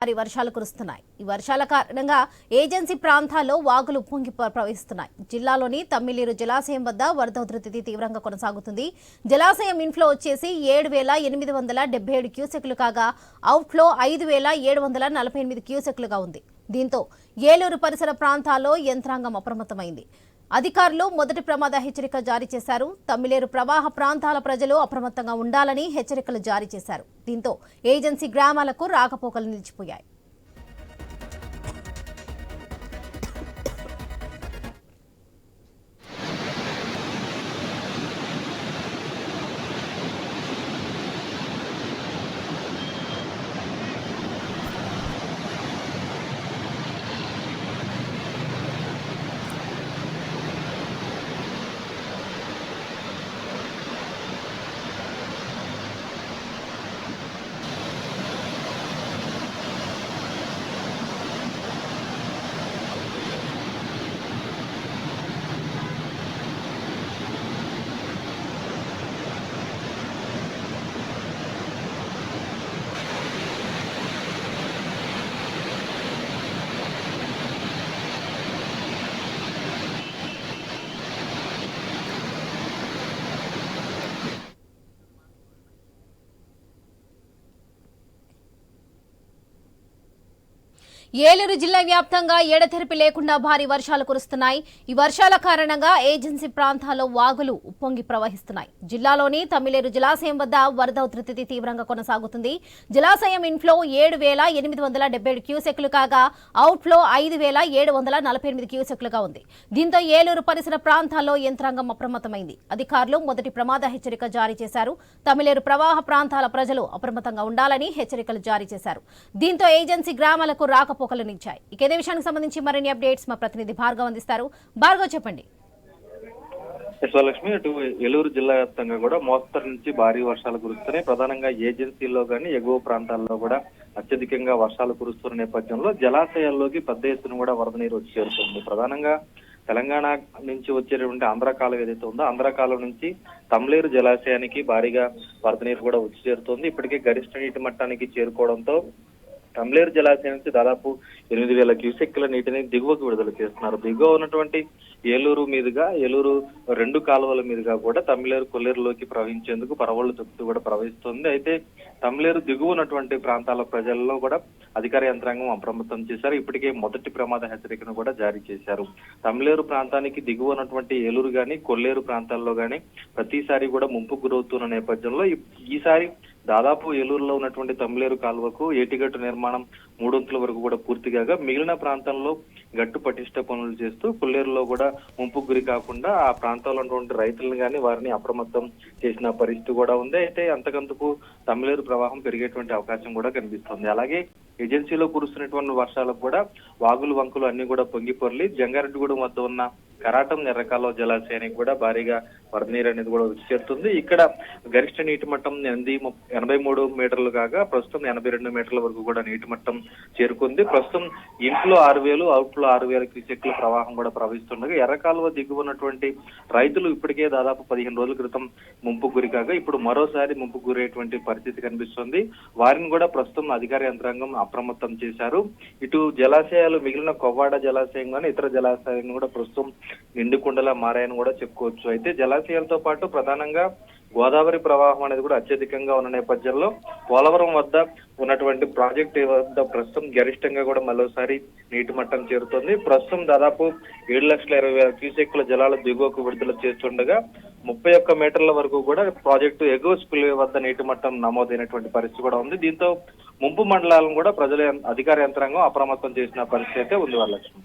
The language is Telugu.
భారీ వర్షాలు కురుస్తున్నాయి. ఈ వర్షాల కారణంగా ఏజెన్సీ ప్రాంతాల్లో వాగులు పొంగి ప్రవహిస్తున్నాయి. జిల్లాలోని తమ్మిలేరు జలాశయం వద్ద వరద ఉధృతి తీవ్రంగా కొనసాగుతుంది. జలాశయం ఇన్ఫ్లో వచ్చేసి ఏడు వేల ఎనిమిది వందల డెబ్బై ఏడు క్యూసెక్లు కాగా అవుట్ఫ్లో ఐదు వేల ఏడు వందల నలభై ఎనిమిది క్యూసెక్లుగా ఉంది. దీంతో ఏలూరు పరిసర ప్రాంతాల్లో యంత్రాంగం అప్రమత్తమైంది. అధికారులు మొదటి ప్రమాద హెచ్చరిక జారీ చేశారు. తమ్మిలేరు ప్రవాహ ప్రాంతాల ప్రజలు అప్రమత్తంగా ఉండాలని హెచ్చరికలు జారీ చేశారు. దీంతో ఏజెన్సీ గ్రామాలకు రాకపోకలు నిలిచిపోయాయి. ఏలూరు జిల్లా వ్యాప్తంగా ఎడతెరిపి లేకుండా భారీ వర్షాలు కురుస్తున్నాయి. ఈ వర్షాల కారణంగా ఏజెన్సీ ప్రాంతాల్లో వాగులు ఉప్పొంగి ప్రవహిస్తున్నాయి. జిల్లాలోని తమిళేరు జలాశయం వద్ద వరద ఉధృతి తీవ్రంగా కొనసాగుతుంది. జలాశయం ఇన్ఫ్లో ఏడు వేల ఎనిమిది వందల డెబ్బై ఏడు క్యూసెక్లు కాగా అవుట్ఫ్లో ఐదు వేల ఏడు వందల నలభై ఎనిమిది క్యూసెక్లుగా ఉంది. దీంతో ఏలూరు పరిసర ప్రాంతాల్లో యంత్రాంగం అప్రమత్తమైంది. అధికారులు మొదటి ప్రమాద హెచ్చరిక జారీ చేశారు. తమిళేరు ప్రవాహ ప్రాంతాల ప్రజలు అప్రమత్తంగా ఉండాలని హెచ్చరికలు జారీ చేశారు. దీంతో ఏజెన్సీ గ్రామాలకు రాక నిలిచాయి ఇక ఇదే విషయానికి సంబంధించి మరిన్ని అప్డేట్స్ మా ప్రతినిధి భార్గవ్ అందిస్తారు. భార్గవ్ చెప్పండి. విశ్వలక్ష్మి అటు ఏలూరు జిల్లా వ్యాప్తంగా కూడా మోస్తరు నుంచి భారీ వర్షాలు కురుస్తున్నాయి. ప్రధానంగా ఏజెన్సీల్లో కానీ ఎగువ ప్రాంతాల్లో కూడా అత్యధికంగా వర్షాలు కురుస్తున్న నేపథ్యంలో జలాశయాల్లోకి పెద్ద ఎత్తున కూడా వరద నీరు వచ్చి చేరుతుంది ప్రధానంగా తెలంగాణ నుంచి వచ్చేటువంటి ఆంధ్ర కాలం ఏదైతే ఉందో ఆంధ్ర కాలం నుంచి తమ్లేరు జలాశయానికి భారీగా వరద నీరు కూడా వచ్చి చేరుతుంది. ఇప్పటికే గరిష్ట నీటి మట్టానికి చేరుకోవడంతో తమ్లేరు జలాశయం నుంచి దాదాపు ఎనిమిది వేల క్యూసెక్ల నీటిని దిగువకు విడుదల చేస్తున్నారు. దిగువ ఉన్నటువంటి ఏలూరు మీదుగా ఏలూరు రెండు కాలువల మీదుగా కూడా తమిళేరు కొల్లేరులోకి ప్రవహించేందుకు పరవళ్ళు తొక్కుతూ కూడా ప్రవహిస్తుంది. అయితే తమిళేరు దిగువ ఉన్నటువంటి ప్రాంతాల ప్రజల్లో కూడా అధికార యంత్రాంగం అప్రమత్తం చేశారు. ఇప్పటికే మొదటి ప్రమాద హెచ్చరికను కూడా జారీ చేశారు. తమిళేరు ప్రాంతానికి దిగువ ఉన్నటువంటి ఏలూరు గాని కొల్లేరు ప్రాంతాల్లో గాని ప్రతిసారి కూడా ముంపు గురవుతున్న నేపథ్యంలో ఈ- ఈసారి దాదాపు ఏలూరులో ఉన్నటువంటి తమిళేరు కాలువకు ఏటిగట్టు నిర్మాణం మూడొంతుల వరకు కూడా పూర్తి కాగా మిగిలిన ప్రాంతంలో గట్టు పటిష్ట పనులు చేస్తూ పుల్లేరులో కూడా ముంపు గురి కాకుండా ఆ ప్రాంతంలో ఉన్నటువంటి రైతులను కానీ వారిని అప్రమత్తం చేసిన పరిస్థితి కూడా ఉంది. అయితే అంతకంతకు తమిళేరు ప్రవాహం పెరిగేటువంటి అవకాశం కూడా కనిపిస్తుంది. అలాగే ఏజెన్సీలో కురుస్తున్నటువంటి వర్షాలకు కూడా వాగులు వంకులు అన్ని కూడా పొంగిపొరలి జంగారెడ్డిగూడెం వద్ద ఉన్న కరాటం ఎర్రకాలువ జలాశయానికి కూడా భారీగా వరద నీరు అనేది కూడా వచ్చి చేరుతుంది. ఇక్కడ గరిష్ట నీటి మట్టం ఎనిమిది ఎనభై మూడు మీటర్లు కాగా ప్రస్తుతం ఎనభై రెండు మీటర్ల వరకు కూడా నీటి మట్టం చేరుకుంది. ప్రస్తుతం ఇంట్లో ఆరు వేలు అవుట్లో ఆరు వేల క్యూసెక్ల ప్రవాహం కూడా ప్రవహిస్తుండగా ఎర్రకాలువ దిగువ ఉన్నటువంటి రైతులు ఇప్పటికే దాదాపు పదిహేను రోజుల క్రితం ముంపు గురి కాగా ఇప్పుడు మరోసారి ముంపు గురయ్యేటువంటి పరిస్థితి కనిపిస్తుంది. వారిని కూడా ప్రస్తుతం అధికార యంత్రాంగం అప్రమత్తం చేశారు. ఇటు జలాశయాలు మిగిలిన కొవ్వాడ జలాశయం కానీ ఇతర జలాశయాలను కూడా ప్రస్తుతం నిండుకుండలా మారాయని కూడా చెప్పుకోవచ్చు. అయితే జలాశయాలతో పాటు ప్రధానంగా గోదావరి ప్రవాహం అనేది కూడా అత్యధికంగా ఉన్న నేపథ్యంలో పోలవరం వద్ద ఉన్నటువంటి ప్రాజెక్ట్ వద్ద ప్రస్తుతం గరిష్టంగా కూడా మరోసారి నీటి మట్టం చేరుతుంది. ప్రస్తుతం దాదాపు ఏడు లక్షల ఇరవై వేల క్యూసెక్ల జలాలు దిగువకు విడుదల చేస్తుండగా ముప్పై ఒక్క మీటర్ల వరకు కూడా ప్రాజెక్టు ఎగువ స్పిల్వే వద్ద నీటి మట్టం నమోదైనటువంటి పరిస్థితి కూడా ఉంది. దీంతో ముంపు మండలాలను కూడా ప్రజల అధికార యంత్రాంగం అప్రమత్తం చేసిన పరిస్థితి అయితే ఉంది వాళ్ళకి